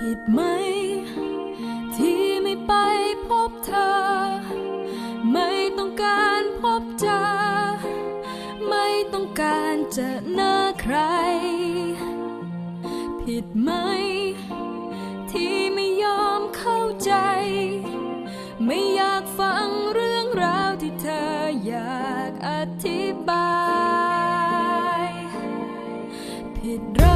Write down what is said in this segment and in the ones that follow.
ผิดไหม ที่ไม่ไปพบเธอ ไม่ต้องการพบเจอ ไม่ต้องการจะหน้าใคร ผิดไหม ที่ไม่ยอมเข้าใจ ไม่อยากฟังเรื่องราวที่เธออยากอธิบาย ผิดเรา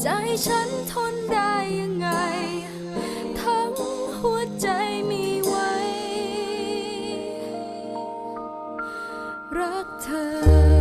ใจฉันทนได้ยังไง ทั้งหัวใจมีไว้ รักเธอ